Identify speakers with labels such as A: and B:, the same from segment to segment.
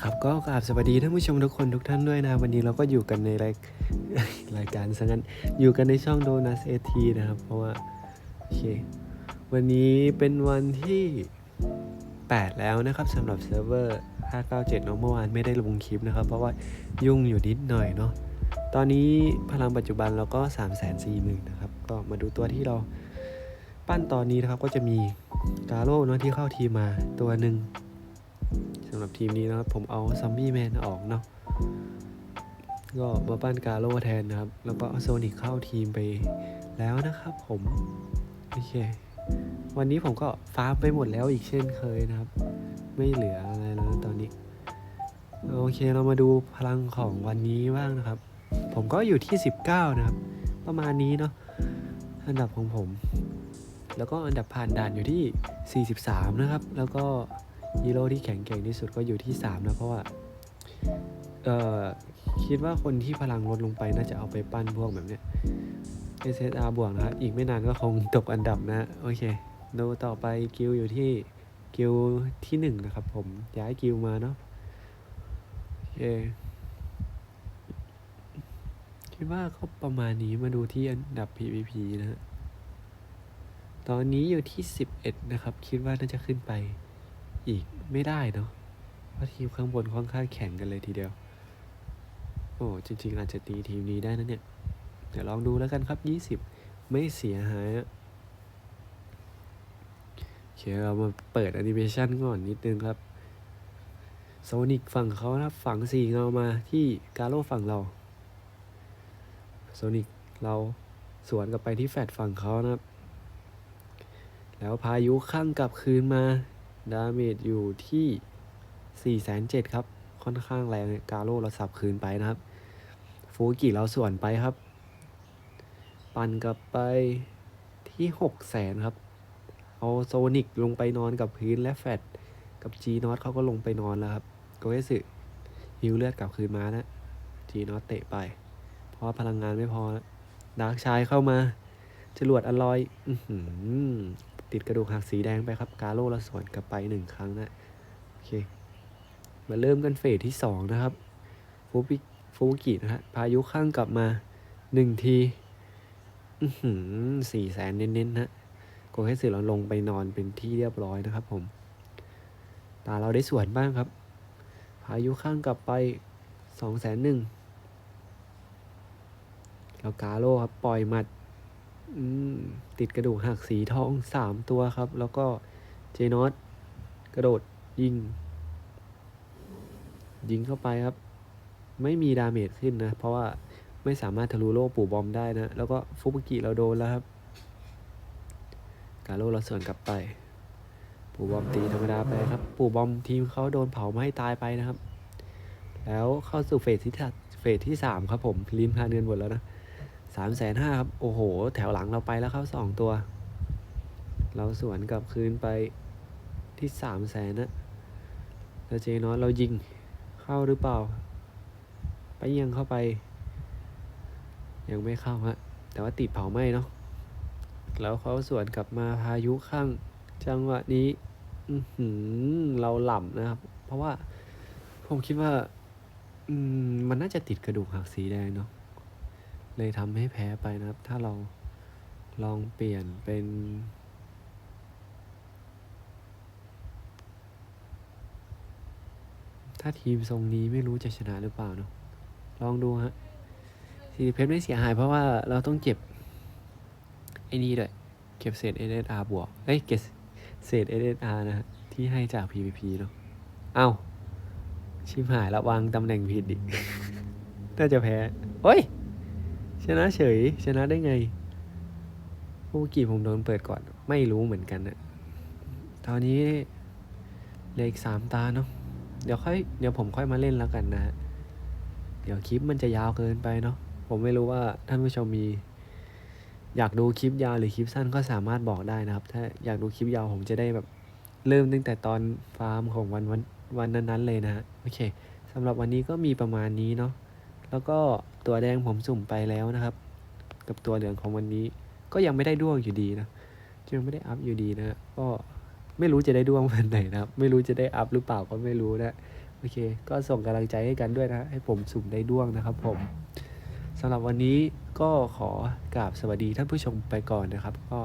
A: ครับก็กราบสวัสดีท่านผู้ชมทุกคนทุกท่านด้วยนะ วันนี้เราก็อยู่กันในรายรายการซะงั้นอยู่กันในช่องโดนัสเอทีนะครับ เพราะว่า โอเค วันนี้เป็นวันที่ 8 แล้วนะครับสำหรับเซิร์ฟเวอร์ 597เนอะเมื่อวานไม่ได้ลงคลิปนะครับ เพราะว่ายุ่งอยู่นิดหน่อยเนาะตอนนี้พลังปัจจุบันเราก็ 3 4 0 0 0 0นะครับ ก็มาดูตัวที่เรา ปั้นตอนนี้นะครับก็จะมีกาโร่เนาะที่เข้าทีมมาตัวหนึ่งสำหรับทีมนี้นะครับผมเอาซัมบี้แมนออกเนาะก็มาปั้นกาโร่แทนนะครับ แล้วก็โซนิกเข้าทีมไปแล้วนะครับผมโอเควันนี้ผมก็ฟาร์มไปหมดแล้วอีกเช่นเคยนะครับ ไม่เหลืออะไรแล้วตอนนี้ โอเคเรามาดูพลังของวันนี้บ้างนะครับ ผมก็อยู่ที่ 19 นะครับ ประมาณนี้เนาะอันดับของผม แล้วก็อันดับผ่านด่านอยู่ที่ 43 นะครับ แล้วก็ฮีโร่ที่แข็งแกร่งที่สุดก็อยู่ที่ 3 นะ เพราะว่าเอ่อคิดว่าคนที่พลังลดลงไปน่าจะเอาไปปั้นพวกแบบเนี้ย SSR บวกนะครับ อีกไม่นานก็คงตกอันดับนะ โอเค ดูต่อไปกิลอยู่ที่กิลที่ 1 นะครับผมย้ายกิลมาเนาะโอเคคิดว่าก็ประมาณนี้มาดูที่อันดับ PVP นะฮะ ตอนนี้อยู่ที่ 11 นะครับ คิดว่าน่าจะขึ้นไปอีกไม่ได้เนาะเพราะทีมข้างบนค่อนข้างแข็งกันเลยทีเดียว โอ้จริง ๆ อาจจะตีทีมนี้ได้นะเนี่ย เดี๋ยวลองดูแล้วกันครับ 20 ไม่เสียหายโอเคเรามาเปิดแอนิเมชันก่อนนิดนึงครับโซนิกฝั่งเขานะครับฝั่งสีเงามาที่กาโร่ฝั่งเราโซนิกเราสวนกลับไปที่แฟดฝั่งเขานะครับ แล้วพายุข้างกลับคืนมา ดาเมจอยู่ที่ 4 7 0 0 0ครับ ค่อนข้างแรงกาโร่เราสับคืนไปนะครับ ฟูกิเราส่วนไปครับ ปั่นกลับไปที่ 6 0 0 0 0ครับ เอาโซนิกลงไปนอนกับพื้นและแฟดกับจีนอตเขาก็ลงไปนอนแล้วครับโกเอสึฮิวเลือดกลับคืนมานะจีนอตเตะไป เพราะพลังงานไม่พอแล้วดาร์กชายเข้ามาจรวดอลอยอ ติดกระดูกหักสีแดงไปครับ กาโร่ละส่วนกลับไปหนึ่งครั้งนะโอเค มาเริ่มกันเฟสที่สองนะครับฟูบิฟูกินะฮะพายุข้างกลับมาหนึ่งทีอือหือสี่แสนเน้นๆนะโกเฮสึเราลงไปนอนเป็นที่เรียบร้อยนะครับผม ตาเราได้ส่วนบ้างครับ พายุข้างกลับไปสองแสนหนึ่งแล้วกาโร่ครับ ปล่อยหมัด ติดกระดูกหักสีทองสามตัวครับ แล้วก็เจนอตกระโดดยิง ยิงเข้าไปครับ ไม่มีดาเมจขึ้นนะ เพราะว่าไม่สามารถทะลุโล่ปู่บอมได้นะ แล้วก็ฟุบุกิเราโดนแล้วครับ กาโร่เราส่วนกลับไป ปู่บอมตีธรรมดาไปครับ ปู่บอมทีมเขาโดนเผาไม่ให้ตายไปนะครับ แล้วเข้าสู่เฟสที่เฟสที่สามครับผมลิมพาเนือนหมดแล้วนะ สามแสนห้าครับ โอ้โห แถวหลังเราไปแล้วครับสองตัว เราสวนกลับคืนไปที่สามแสนนะแล้วเจนอสเรายิงเข้าหรือเปล่า ไปยังเข้าไป ยังไม่เข้าฮะ แต่ว่าติดเผาไหม้เนาะ แล้วเขาสวนกลับมาพายุข้าง จังหวะนี้ อืเราหล่ำนะครับ เพราะว่าผมคิดว่า อืม มันน่าจะติดกระดูกหักสีแดงเนาะ เลยทำให้แพ้ไปนะครับ ถ้าเราลองเปลี่ยนเป็นถ้าทีมทรงนี้ไม่รู้จะชนะหรือเปล่าเนาะ ลองดูฮะสีเพชรไม่เสียหายเพราะว่าเราต้องเก็บไอ้นี่ด้วย เก็บเศษ SSR บวก เอ้ย เก็บเศษ SSR นะฮะ ที่ให้จาก PVP เนาะ เอ้า ชิมหายละวางตำแหน่งผิดดิ น่าจะแพ้ โอ้ย ชนะเฉย ชนะได้ไงผู้กี่ผมโดนเปิดก่อน ไม่รู้เหมือนกันนะตอนนี้เหลืออีกสามตาเนาะเดี๋ยวค่อยเดี๋ยวผมค่อยมาเล่นแล้วกันนะฮะเดี๋ยวคลิปมันจะยาวเกินไปเนาะผมไม่รู้ว่าท่านผู้ชมมี อยากดูคลิปยาวหรือคลิปสั้นก็สามารถบอกได้นะครับ ถ้าอยากดูคลิปยาวผมจะได้แบบเริ่มตั้งแต่ตอนฟาร์มของวันวันวันนั้นๆเลยนะฮะโอเคสำหรับวันนี้ก็มีประมาณนี้เนาะ แล้วก็ตัวแดงผมสุ่มไปแล้วนะครับ กับตัวเหลืองของวันนี้ ก็ยังไม่ได้ด้วงอยู่ดีนะยังไม่ได้อัพอยู่ดีนะก็ไม่รู้จะได้ด้วงวันไหนนะครับ ไม่รู้จะได้อัพหรือเปล่าก็ไม่รู้นะโอเค ก็ส่งกำลังใจให้กันด้วยนะให้ผมสุ่มได้ด้วงนะครับ ผมสำหรับวันนี้ก็ขอกราบสวัสดีท่านผู้ชมไปก่อนนะครับ ก็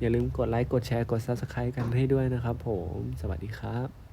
A: อย่าลืมกดไลค์กดแชร์กด Subscribe กันให้ด้วยนะครับ ผมสวัสดีครับ